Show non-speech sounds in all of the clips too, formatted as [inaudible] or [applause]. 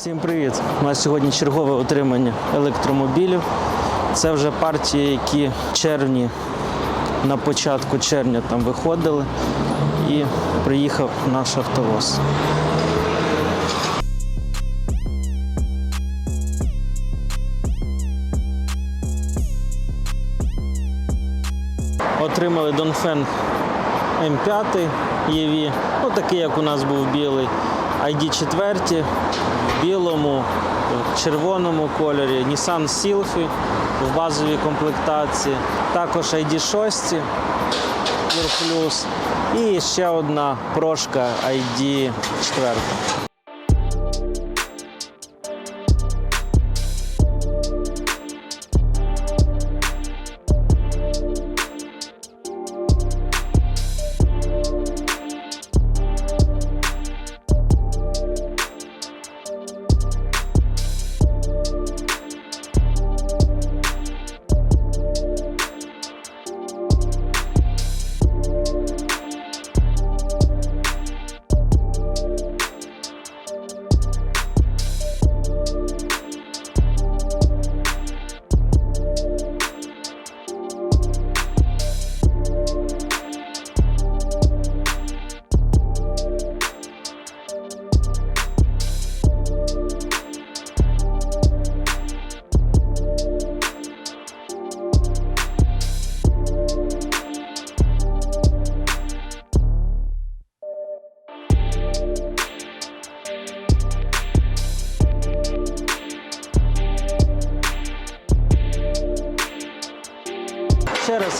Всім привіт! У нас сьогодні чергове отримання електромобілів. Це вже партії, які в червні, на початку червня там виходили. І приїхав наш автовоз. Отримали Донфен М5 ЄВІ, ну такий, як у нас був білий. ID 4 в білому, червоному кольорі, Nissan Silphy в базовій комплектації, також ID 6 Pure Plus і ще одна прошка ID 4.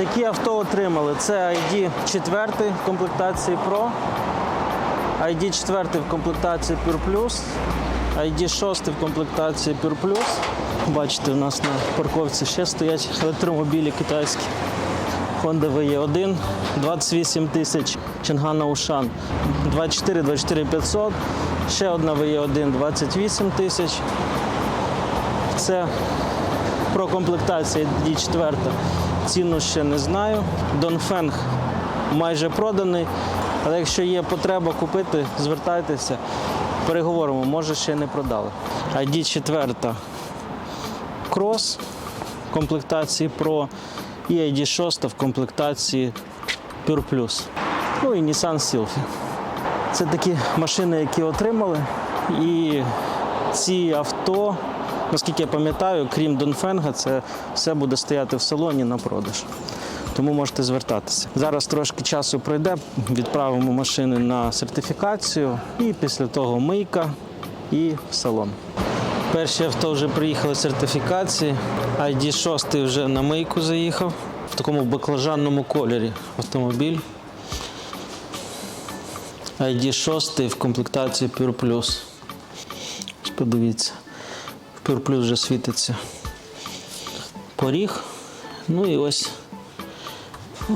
Які авто отримали? Це ID 4 в комплектації Pro, ID 4 в комплектації Pure Plus, ID 6 в комплектації Pure Plus. Бачите, у нас на парковці ще стоять електромобілі китайські. Honda VE1, 28 тисяч Чингана Ушан, 24 24 500, ще одна VE1, 28 тисяч. Це про комплектацію D4. Ціну ще не знаю. Донфенг майже проданий. Але якщо є потреба купити, звертайтеся, переговоримо, може ще не продали. ID 4 крос в комплектації Pro і ID 6 в комплектації Pure Plus. Ну і Nissan Sylphy. Це такі машини, які отримали. І ці авто, наскільки я пам'ятаю, крім Донфенга, це все буде стояти в салоні на продаж. Тому можете звертатися. Зараз трошки часу пройде, відправимо машини на сертифікацію і після того мийка і в салон. Перші авто вже приїхали з сертифікації. ID 6 вже на мийку заїхав в такому баклажанному кольорі автомобіль. ID 6 в комплектації Pure Plus. Подивіться, Plus вже світиться поріг. Ну і ось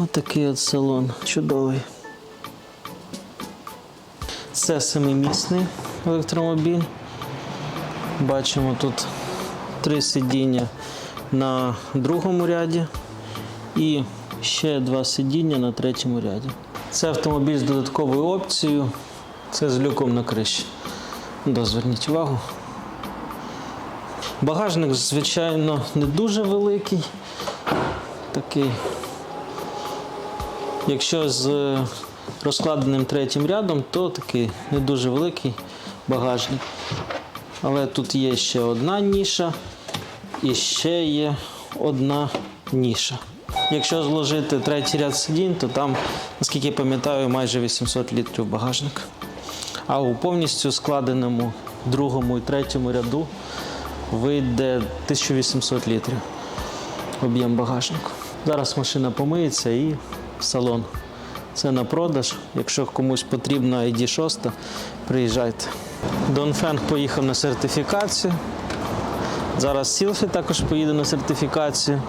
отакий от салон. Чудовий. Це семимісний електромобіль. Бачимо тут три сидіння на другому ряді і ще два сидіння на третьому ряді. Це автомобіль з додатковою опцією. Це з люком на криші. Да, увагу. Багажник, звичайно, не дуже великий. Такий. Якщо з е, розкладеним третім рядом, то такий не дуже великий багажник. Але тут є ще одна ніша і ще є одна ніша. Якщо зложити третій ряд сидінь, то там, наскільки я пам'ятаю, майже 800 літрів багажник. А у повністю складеному другому і третьому ряду вийде 1800 літрів об'єм багажнику. Зараз машина помиється і салон. Це на продаж. Якщо комусь потрібна ID 6, приїжджайте. Донфенг поїхав на сертифікацію. Зараз Сілфі також поїде на сертифікацію.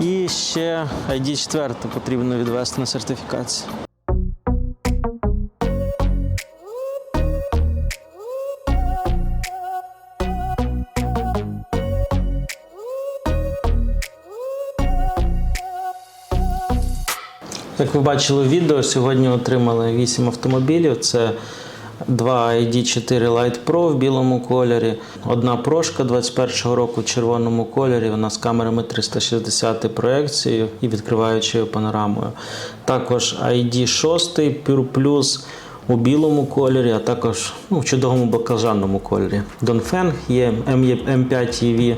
І ще ID 4 потрібно відвести на сертифікацію. Як ви бачили в відео, сьогодні отримали 8 автомобілів. Це два ID4 Light Pro в білому кольорі, одна прошка 21 року в червоному кольорі. Вона з камерами 360 проекцією і відкриваючою панорамою. Також ID6 Pure Plus у білому кольорі, а також ну, в чудовому баклажанному кольорі. Dongfeng є M5 EV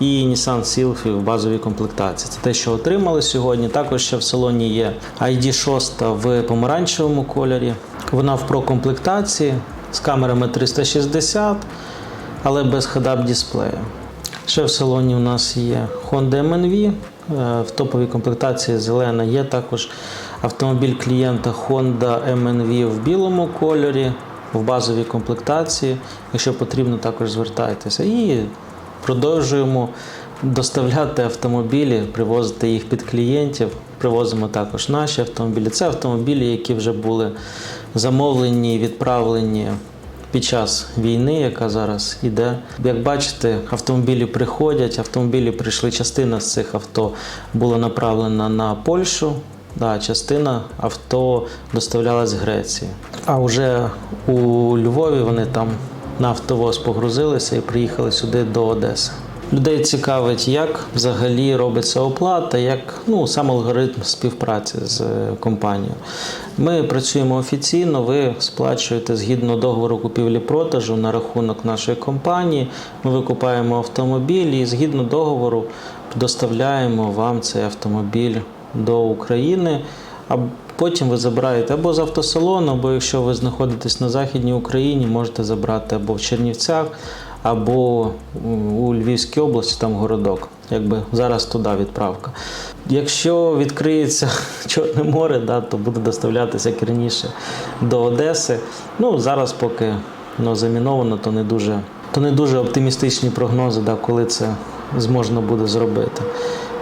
і Nissan Sylphy в базовій комплектації. Це те, що отримали сьогодні. Також ще в салоні є ID6 в помаранчевому кольорі. Вона в про-комплектації з камерами 360, але без head-up дисплею. Ще в салоні у нас є Honda MNV. е, В топовій комплектації зелена є також автомобіль клієнта Honda MNV в білому кольорі, в базовій комплектації. Якщо потрібно, також звертайтеся. І продовжуємо доставляти автомобілі, привозити їх під клієнтів. Привозимо також наші автомобілі. Це автомобілі, які вже були замовлені і відправлені під час війни, яка зараз іде. Як бачите, автомобілі приходять, автомобілі прийшли. Частина з цих авто була направлена на Польщу. Да, частина авто доставлялась з Греції. А вже у Львові вони там на автовоз погрузилися і приїхали сюди до Одеси. Людей цікавить, як взагалі робиться оплата, як ну, сам алгоритм співпраці з е, компанією. Ми працюємо офіційно, ви сплачуєте згідно договору купівлі-продажу на рахунок нашої компанії. Ми викупаємо автомобіль і згідно договору доставляємо вам цей автомобіль до України. А потім ви забираєте або з автосалону, або якщо ви знаходитесь на Західній Україні, можете забрати або в Чернівцях, або у Львівській області, там городок. Якби зараз туди відправка. Якщо відкриється [laughs] Чорне море, да, то буде доставлятися як раніше до Одеси. Ну зараз, поки воно заміновано, то не дуже, то не дуже оптимістичні прогнози, да, коли це зможна буде зробити.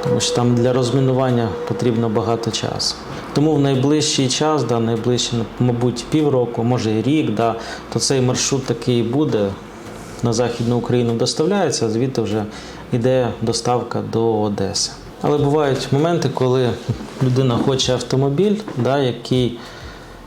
Тому що там для розмінування потрібно багато часу. Тому в найближчий час, да, найближчі, мабуть, півроку, може і рік, да, то цей маршрут такий буде. На Західну Україну доставляється, а звідти вже йде доставка до Одеси. Але бувають моменти, коли людина хоче автомобіль, да, який,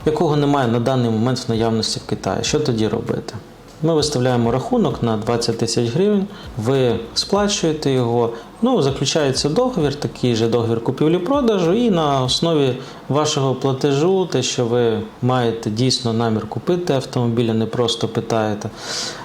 якого немає на даний момент в наявності в Китаї. Що тоді робити? Ми виставляємо рахунок на 20 тисяч гривень, ви сплачуєте його. Ну, заключається договір, такий же договір купівлі-продажу, і на основі вашого платежу, те, що ви маєте дійсно намір купити автомобіль, а не просто питаєте,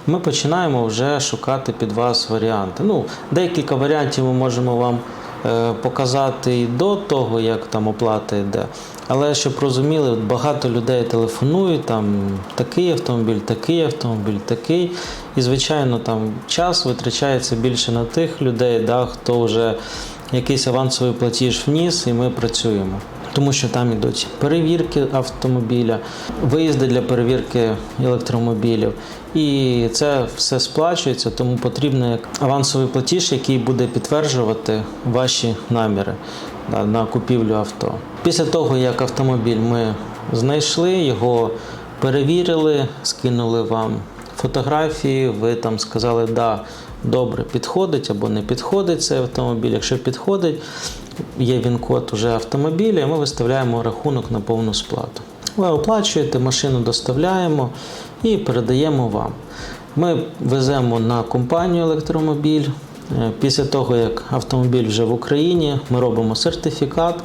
ми починаємо вже шукати під вас варіанти. Ну, декілька варіантів ми можемо вам е, показати і до того, як там оплата йде. Але щоб розуміли, багато людей телефонують, там такий автомобіль, такий автомобіль, такий. І, звичайно, там час витрачається більше на тих людей, да, хто вже якийсь авансовий платіж вніс, і ми працюємо. Тому що там йдуть перевірки автомобіля, виїзди для перевірки електромобілів. І це все сплачується, тому потрібен авансовий платіж, який буде підтверджувати ваші наміри на купівлю авто. Після того, як автомобіль ми знайшли, його перевірили, скинули вам фотографії, ви там сказали, да, добре, підходить або не підходить цей автомобіль. Якщо підходить, є він-код уже автомобіля, і ми виставляємо рахунок на повну сплату. Ви оплачуєте, машину доставляємо і передаємо вам. Ми веземо на компанію електромобіль. Е, Після того, як автомобіль вже в Україні, ми робимо сертифікат,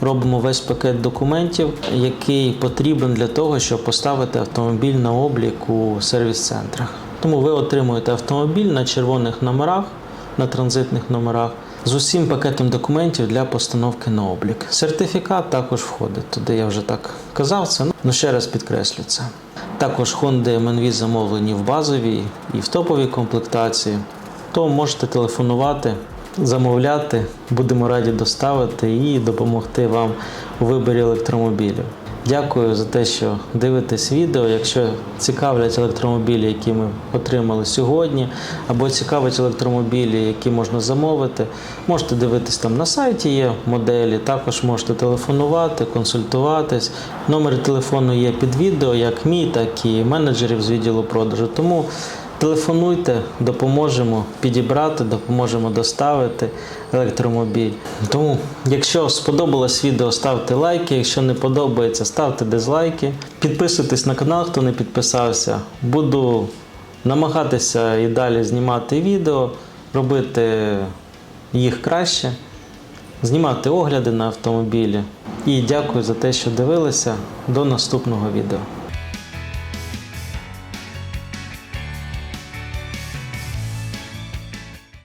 робимо весь пакет документів, який потрібен для того, щоб поставити автомобіль на облік у сервіс-центрах. Тому ви отримуєте автомобіль на червоних номерах, на транзитних номерах з усім пакетом документів для постановки на облік. Сертифікат також входить туди. Я вже так казав це. Ну ще раз підкреслю це. Також Honda MNV замовлені в базовій і в топовій комплектації. То можете телефонувати, замовляти. Будемо раді доставити і допомогти вам у виборі електромобілів. Дякую за те, що дивитесь відео. Якщо цікавлять електромобілі, які ми отримали сьогодні, або цікавлять електромобілі, які можна замовити, можете дивитись там на сайті, є моделі. Також можете телефонувати, консультуватись. Номери телефону є під відео, як мій, так і менеджерів з відділу продажу. Тому Телефонуйте, допоможемо підібрати, допоможемо доставити електромобіль. Тому, якщо сподобалось відео, ставте лайки. Якщо не подобається, ставте дизлайки. Підписуйтесь на канал, хто не підписався. Буду намагатися і далі знімати відео, робити їх краще, знімати огляди на автомобілі. І дякую за те, що дивилися. До наступного відео.